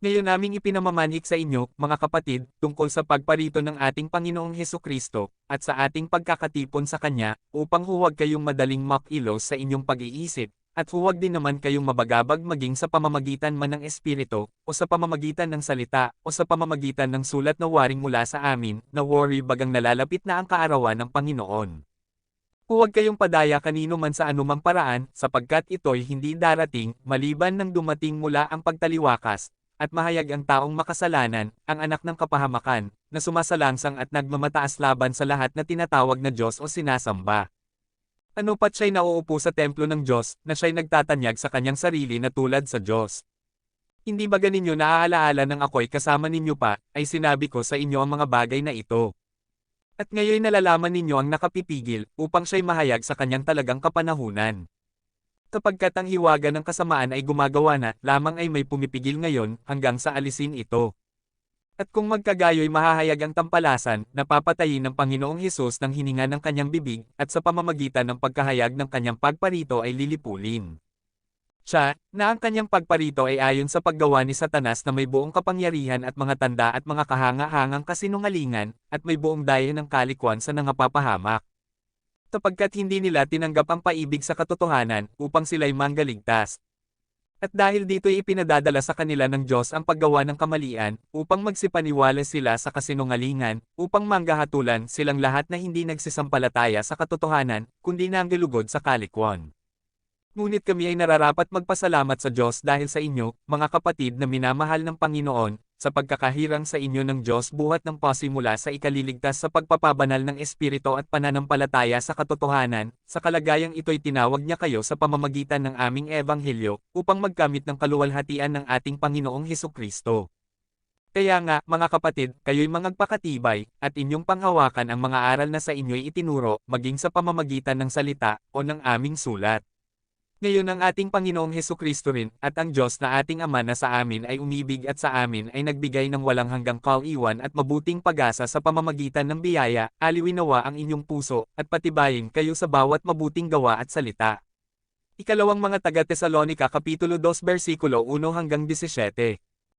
Ngayon naming ipinamamanik sa inyo, mga kapatid, tungkol sa pagparito ng ating Panginoong Heso Kristo, at sa ating pagkakatipon sa Kanya, upang huwag kayong madaling makilos sa inyong pag-iisip, at huwag din naman kayong mabagabag maging sa pamamagitan man ng Espiritu, o sa pamamagitan ng salita, o sa pamamagitan ng sulat na waring mula sa amin, na worry bagang nalalapit na ang kaarawan ng Panginoon. Huwag kayong padaya kanino man sa anumang paraan, sapagkat ito'y hindi darating, maliban nang dumating mula ang pagtaliwakas, at mahayag ang taong makasalanan, ang anak ng kapahamakan, na sumasalangsang at nagmamataas laban sa lahat na tinatawag na Diyos o sinasamba. Ano pat siya'y nauupo sa templo ng Diyos, na siya'y nagtatanyag sa kanyang sarili na tulad sa Diyos. Hindi ba ganinyo naaalaala ng ako'y kasama ninyo pa, ay sinabi ko sa inyo ang mga bagay na ito. At ngayon nalalaman ninyo ang nakapipigil, upang siya'y mahayag sa kanyang talagang kapanahunan. Kapagkat ang hiwaga ng kasamaan ay gumagawa na, lamang ay may pumipigil ngayon, hanggang sa alisin ito. At kung magkagayo'y mahahayag ang tampalasan, napapatayin ng Panginoong Hesus ng hininga ng kanyang bibig, at sa pamamagitan ng pagkahayag ng kanyang pagparito ay lilipulin. Siya, na ang kanyang pagparito ay ayon sa paggawa ni Satanas na may buong kapangyarihan at mga tanda at mga kahanga-hangang kasinungalingan, at may buong daya ng kalikwan sa nangapapahamak sapagkat hindi nila tinanggap ang paibig sa katotohanan upang sila'y manggaligtas. At dahil dito'y ipinadadala sa kanila ng Diyos ang paggawa ng kamalian, upang magsipaniwala sila sa kasinungalingan, upang manggahatulan silang lahat na hindi nagsisampalataya sa katotohanan, kundi nanggilugod sa kalikwan. Ngunit kami ay nararapat magpasalamat sa Diyos dahil sa inyo, mga kapatid na minamahal ng Panginoon, sa pagkakahirang sa inyo ng Diyos buhat ng pasimula sa ikaliligtas sa pagpapabanal ng Espiritu at pananampalataya sa katotohanan, sa kalagayang ito'y tinawag niya kayo sa pamamagitan ng aming Ebanghelyo, upang magkamit ng kaluwalhatian ng ating Panginoong Heso Kristo. Kaya nga, mga kapatid, kayo'y mangagpakatibay, at inyong panghawakan ang mga aral na sa inyo'y itinuro, maging sa pamamagitan ng salita, o ng aming sulat. Ngayon ang ating Panginoong Heso Kristo rin, at ang Diyos na ating Ama na sa amin ay umibig at sa amin ay nagbigay ng walang hanggang kaliwan at mabuting pag-asa sa pamamagitan ng biyaya, aliwinawa ang inyong puso, at patibayin kayo sa bawat mabuting gawa at salita. Ikalawang mga taga Tesalonika Kapitulo 2 versikulo 1 hanggang 17